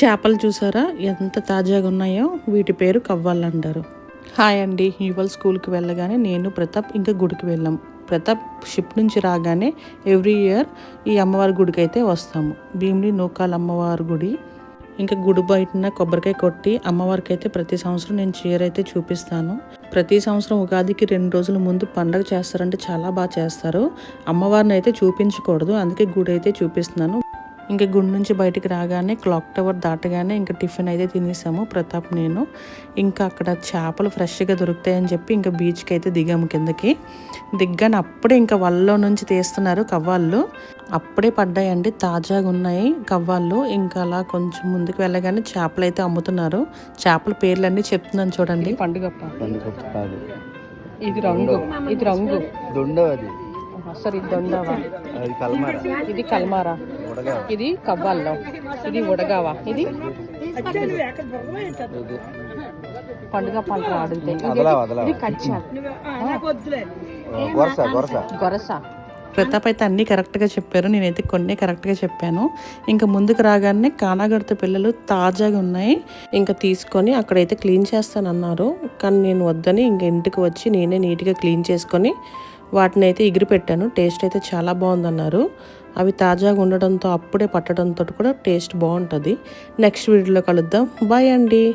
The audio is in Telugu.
చేపలు చూసారా? ఎంత తాజాగా ఉన్నాయో. వీటి పేరు కవ్వాలంటారు. అంటారు హాయ్ అండి. ఇవాళ స్కూల్కి వెళ్ళగానే నేను ప్రతాప్ ఇంకా గుడికి వెళ్ళాం. ప్రతాప్ షిప్ నుంచి రాగానే ఎవ్రీ ఇయర్ ఈ అమ్మవారి గుడికి అయితే వస్తాము. భీమిలి నూకాల అమ్మవారి గుడి. ఇంకా గుడి బయటన కొబ్బరికాయ కొట్టి అమ్మవారికి అయితే ప్రతి సంవత్సరం నేను చీర అయితే చూపిస్తాను. ప్రతి సంవత్సరం ఉగాదికి రెండు రోజుల ముందు పండగ చేస్తారంటే చాలా బాగా చేస్తారు. అమ్మవారిని అయితే చూపించకూడదు. అందుకే గుడి అయితే చూపిస్తున్నాను. ఇంకా గుడి నుంచి బయటికి రాగానే క్లాక్ టవర్ దాటగానే ఇంకా టిఫిన్ అయితే తినేసాము. ప్రతాప్ నేను. ఇంకా అక్కడ చేపలు ఫ్రెష్గా దొరుకుతాయని చెప్పి ఇంకా బీచ్కి అయితే దిగాము కిందకి. దిగ్గానే అప్పుడే ఇంకా వలలో నుంచి తీస్తున్నారు కవ్వాళ్ళు. అప్పుడే పడ్డాయండి తాజాగా ఉన్నాయి కవ్వాళ్ళు. ఇంకా అలా కొంచెం ముందుకు వెళ్ళగానే చేపలు అయితే అమ్ముతున్నారు. చేపల పేర్లన్నీ చెప్తున్నాను చూడండి. పండుగప్ప. పండుగ ఇది రంగు. ఇది రంగు. దొండ అది సరే ఇది దొండవా? ఇది కల్మారా? ఇది కవ్వాళ్ళం ఇది ఉడగావా ఇది పండుగ పంట ఇది కచ్చా గొరస. గొరస. ప్రతాప్ అయితే అన్నీ కరెక్ట్గా చెప్పారు. నేనైతే కొన్ని కరెక్ట్గా చెప్పాను. ఇంకా ముందుకు రాగానే కానాగడత పిల్లలు తాజాగా ఉన్నాయి. ఇంకా తీసుకొని అక్కడైతే క్లీన్ చేస్తానన్నారు. కానీ నేను వద్దని ఇంక ఇంటికి వచ్చి నేనే నీట్గా క్లీన్ చేసుకొని వాటిని అయితే ఎగిరి పెట్టాను టేస్ట్ అయితే చాలా బాగుందన్నారు. అవి తాజాగా ఉండడంతో అప్పుడే పట్టడంతో కూడా టేస్ట్ బాగుంటుంది. నెక్స్ట్ వీడియోలో కలుద్దాం. బాయ్ అండి.